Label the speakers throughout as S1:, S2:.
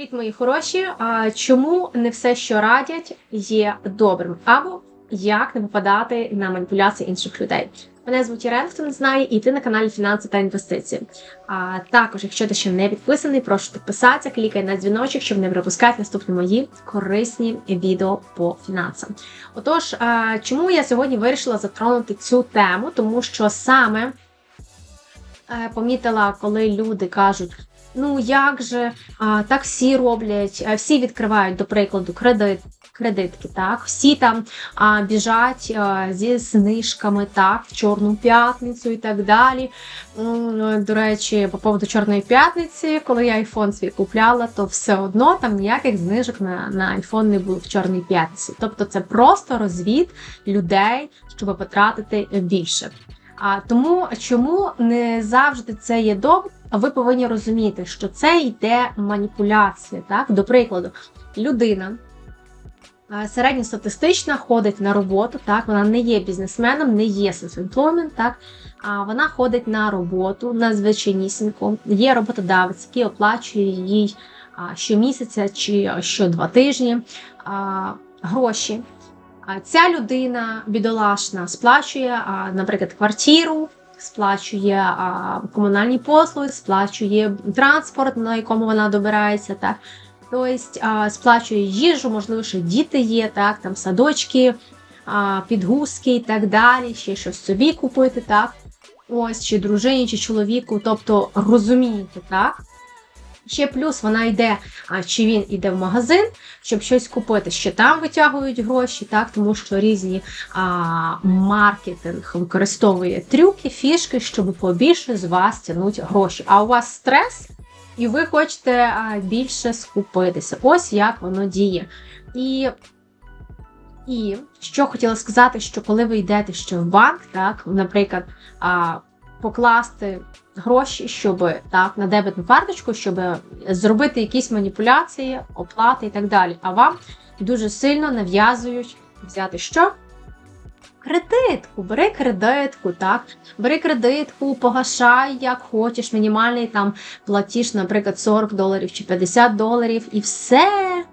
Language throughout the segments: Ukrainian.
S1: Привіт, мої хороші! А чому не все, що радять, є добрим? Або як не попадати на маніпуляції інших людей? Мене звуть Ірена, хто не знає, і ти на каналі Фінанси та інвестиції. А також, якщо ти ще не підписаний, прошу підписатися, клікай на дзвіночок, щоб не пропускати наступні мої корисні відео по фінансам. Отож, а, чому я сьогодні вирішила затронути цю тему? Тому що саме е, помітила, коли люди кажуть. Ну як же а, так всі роблять, всі відкривають, до прикладу, кредит, кредитки, так, всі там а, біжать а, зі знижками, так, в Чорну п'ятницю і так далі. До речі, по поводу Чорної п'ятниці, коли я айфон свій купляла, то все одно там ніяких знижок на, на айфон не було в Чорній п'ятниці. Тобто це просто розвід людей, щоб потратити більше. А тому чому не завжди це є добре? Ви повинні розуміти, що це йде маніпуляція. Так, до прикладу, людина середньостатистична ходить на роботу, так вона не є бізнесменом, не є self-employment, так а вона ходить на роботу на звичайнісіньку. Є роботодавець, який оплачує їй щомісяця чи щодва тижні а, гроші. А ця людина бідолашна сплачує, наприклад, квартиру, сплачує а, комунальні послуги, сплачує транспорт, на якому вона добирається. Так. Тобто сплачує їжу, можливо, що діти є, так, там садочки, а, підгузки і так далі, ще щось собі купити, так. Ось, чи дружині, чи чоловіку, тобто розумієте, так? Ще плюс вона йде, а чи він йде в магазин, щоб щось купити. Ще там витягують гроші, так тому що різні а, маркетинг використовує трюки, фішки, щоб побільше з вас тягнути гроші. А у вас стрес, і ви хочете а, більше скупитися. Ось як воно діє. І і що хотіла сказати, що коли ви йдете ще в банк, так, наприклад, а, покласти гроші, щоб так, на дебетну карточку, щоб зробити якісь маніпуляції, оплати і так далі. А вам дуже сильно нав'язують взяти що? Кредитку, бери кредитку, так, бери кредитку, погашай, як хочеш, мінімальний там платіж, наприклад, 40 доларів чи 50 доларів, і все.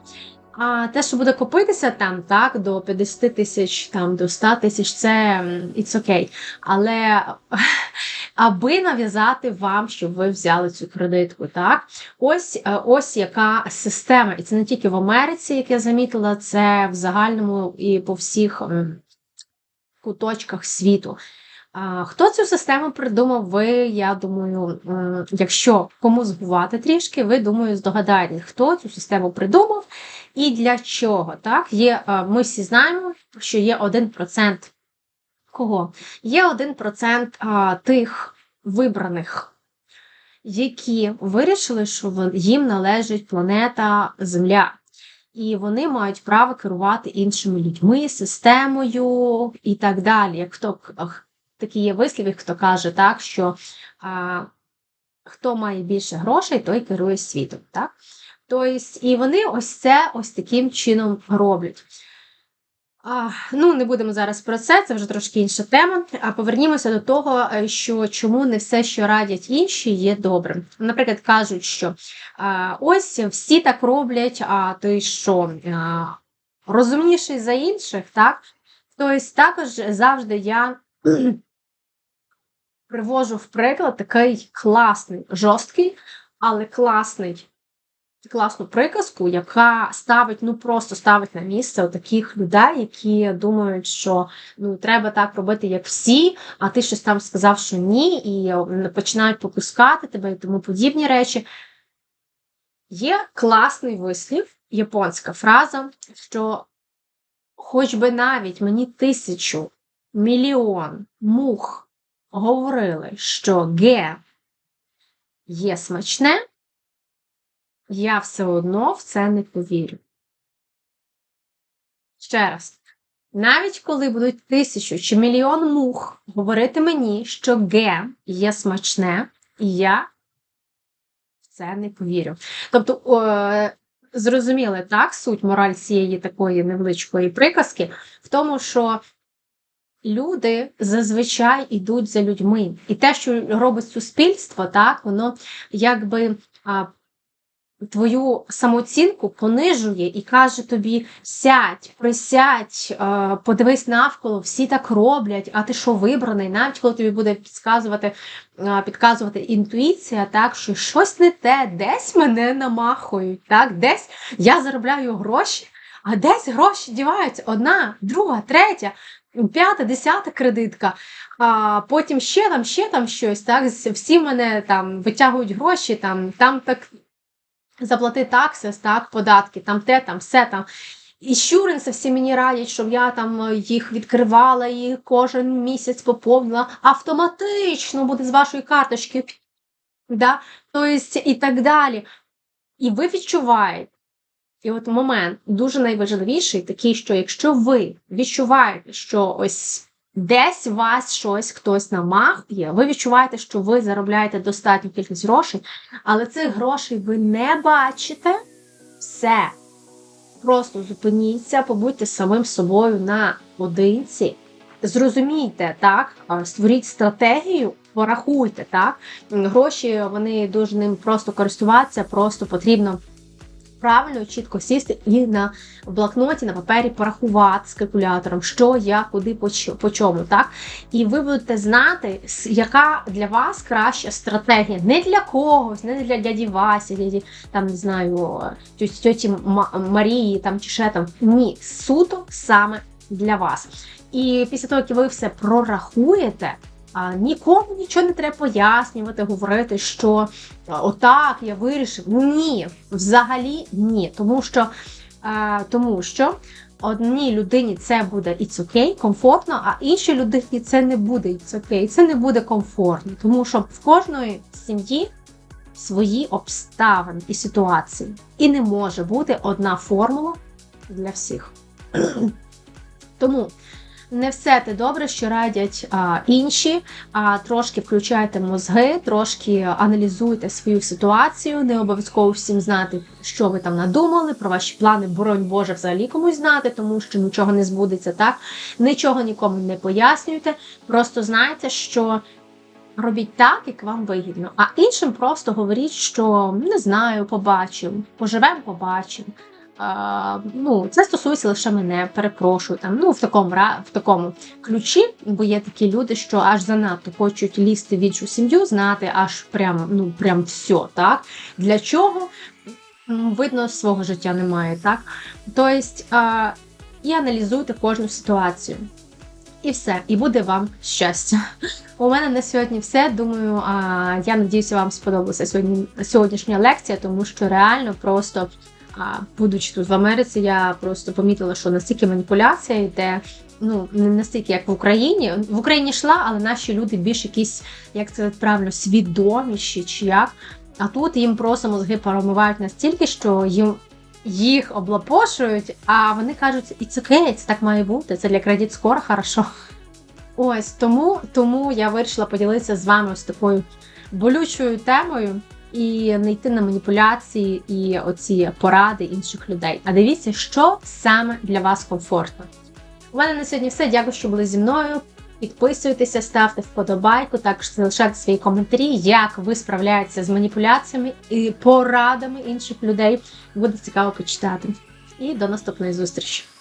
S1: А те, що буде купитися там, так, до 50 тисяч, там, до 100 тисяч, це it's okay. Але аби нав'язати вам, щоб ви взяли цю кредитку, так? Ось ось яка система. І це не тільки в Америці, як я замітила, це в загальному і по всіх куточках світу. Хто цю систему придумав, ви, я думаю, якщо кому згувати трішки, ви думаю, здогадаєте, хто цю систему придумав і для чого. Так? Є, Ми всі знаємо, що є 1% кого? Є 1% тих вибраних, які вирішили, що їм належить планета Земля. І вони мають право керувати іншими людьми, системою і так далі. Як хто такі є вислів, хто каже, так, що а, хто має більше грошей, той керує світом. Так? Тобто, і вони ось це ось таким чином роблять. А, Ну, не будемо зараз про це, це вже трошки інша тема. А повернімося до того, е, що чому не все, що радять інші, є добрим. Наприклад, кажуть, що а, ось всі так роблять, а ти що а, розумніший за інших, так? Тобто, також завжди я привожу в приклад такий класний, жорсткий, але класний класну приказку, яка ставить, ну просто ставить на місце таких людей, які думають, що ну треба так робити, як всі, а ти щось там сказав, що ні, і починають попускати тебе і тому подібні речі. Є класний вислів, японська фраза, що хоч би навіть мені тисячу мільйон мух говорили, що ге є смачне я все одно в це не повірю. Ще раз, навіть коли будуть тисячу чи мільйон мух говорити мені, що Г є смачне, я в це не повірю. Тобто, зрозуміли так, суть мораль цієї такої невеличкої приказки в тому, що. Люди зазвичай йдуть за людьми. І те, що робить суспільство, так, воно якби твою самооцінку понижує і каже тобі: сядь, присядь, е, подивись навколо, всі так роблять, а ти що вибраний, навіть коли тобі буде підказувати, е, підказувати інтуїція, так, що щось не те, десь мене намахують, так, десь я заробляю гроші, а десь гроші діваються одна, друга, третя. П'ята, десята кредитка, а потім ще там, ще там щось. Так, всі мене там витягують гроші, там, там так заплати таксис, так, податки, там те, там все там. І Іншуренси всі мені радять, щоб я там е, їх відкривала і кожен місяць поповнила. Автоматично буде з вашої карточки. Да? Тобто і так далі. І ви відчуваєте. І от момент дуже найважливіший такий, що якщо ви відчуваєте, що ось десь вас щось хтось намахує, ви відчуваєте, що ви заробляєте достатню кількість грошей, але цих грошей ви не бачите, все. Просто зупиніться, побудьте самим собою на одинці. Зрозумійте, так, створіть стратегію, порахуйте, так. Гроші вони дуже ним просто користуватися, просто потрібно правильно, чітко сісти і на блокноті, на папері порахувати з калькулятором, що, як, куди, по, чому. так? І ви будете знати, яка для вас краща стратегія. Не для когось, не для дяді Васі, дяді, там, не знаю, тьоті, Марії там, чи ще там. Ні, суто саме для вас. І після того, як ви все прорахуєте, нікому нічого не треба пояснювати, говорити, що отак я вирішив. Ні, взагалі ні. Тому що, тому що одній людині це буде it's okay, комфортно, а іншій людині це не буде it's okay, це не буде комфортно. Тому що в кожної сім'ї свої обставини і ситуації. І не може бути одна формула для всіх. Тому не все те добре, що радять а, інші. А трошки включайте мозги, трошки аналізуйте свою ситуацію. Не обов'язково всім знати, що ви там надумали, про ваші плани, боронь Боже, взагалі комусь знати, тому що нічого не збудеться так. Нічого нікому не пояснюйте. Просто знайте, що. Робіть так, як вам вигідно, а іншим просто говоріть, що не знаю, побачимо, поживемо, побачимо. Ну, це стосується лише мене, перепрошую там. Ну, в такому в такому ключі, бо є такі люди, що аж занадто хочуть лізти в іншу сім'ю, знати аж прям, ну, прям все, так? Для чого? М, Видно, свого життя немає, так? Тобто, і аналізуйте кожну ситуацію. І все, і буде вам щастя. У мене на сьогодні все. Думаю, я надіюся, вам сподобалася сьогодні, сьогоднішня лекція, тому що реально просто, а, будучи тут в Америці, я просто помітила, що настільки маніпуляція йде. Ну, не настільки, як в Україні. В Україні йшла, але наші люди більш якісь, як це правильно, свідоміші чи як. А тут їм просто мозги промивають настільки, що їм їх облапошують, а вони кажуть, it's okay, це так має бути, це для кредит скоро хорошо. Ось тому, тому я вирішила поділитися з вами ось такою болючою темою і не йти на маніпуляції і оці поради інших людей. А дивіться, що саме для вас комфортно. У мене на сьогодні все. Дякую, що були зі мною. Підписуйтеся, ставте вподобайку, також залишайте свої коментарі, як ви справляєтеся з маніпуляціями і порадами інших людей. Буде цікаво почитати. І до наступної зустрічі!